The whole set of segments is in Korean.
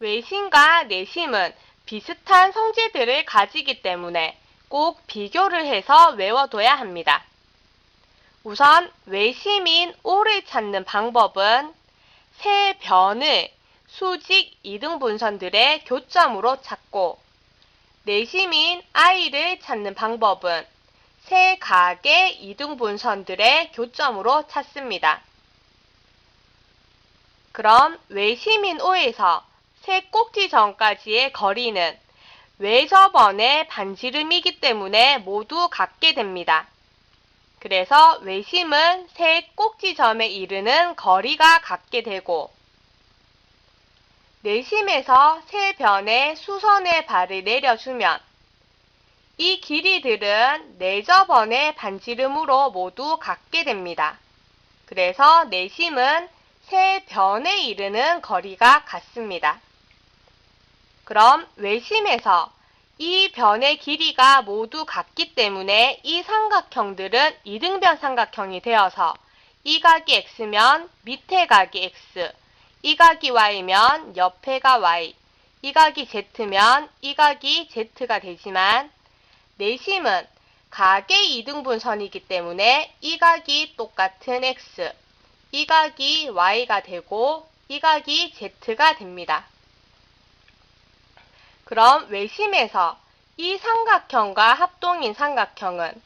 외심과 내심은 비슷한 성질들을 가지기 때문에 꼭 비교를 해서 외워둬야 합니다. 우선 외심인 O를 찾는 방법은 세 변을 수직 이등 분선들의 교점으로 찾고 내심인 I를 찾는 방법은 세 각의 이등 분선들의 교점으로 찾습니다. 그럼 외심인 O에서 세 꼭지 전까지의 거리는 외접원의 반지름이기 때문에 모두 같게 됩니다. 그래서 외심은 세 꼭지점에 이르는 거리가 같게 되고 내심에서 세 변의 수선의 발을 내려주면 이 길이들은 내접원의 반지름으로 모두 같게 됩니다. 그래서 내심은 세 변에 이르는 거리가 같습니다. 그럼 외심에서 이 변의 길이가 모두 같기 때문에 이 삼각형들은 이등변 삼각형이 되어서 이 각이 x면 밑에 각이 x, 이 각이 y면 옆에가 y, 이 각이 z면 이 각이 z가 되지만 내심은 각의 이등분선이기 때문에 이 각이 똑같은 x, 이 각이 y가 되고 이 각이 z가 됩니다. 그럼 외심에서 이 삼각형과 합동인 삼각형은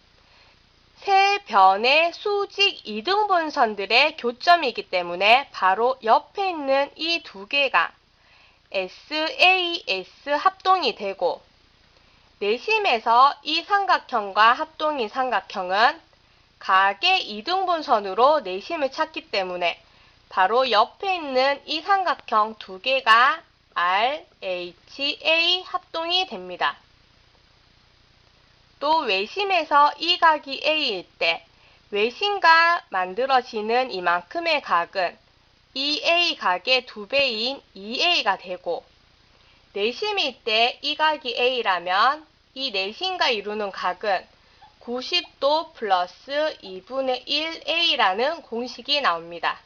세 변의 수직 이등분선들의 교점이기 때문에 바로 옆에 있는 이 두 개가 SAS 합동이 되고 내심에서 이 삼각형과 합동인 삼각형은 각의 이등분선으로 내심을 찾기 때문에 바로 옆에 있는 이 삼각형 두 개가 RHA 합동이 됩니다. 또 외심에서 이 각이 A일 때 외심과 만들어지는 이만큼의 각은 이 A 각의 두 배인 2A가 되고 내심일 때 이 각이 A라면 이 내심과 이루는 각은 90도 플러스 2분의 1A라는 공식이 나옵니다.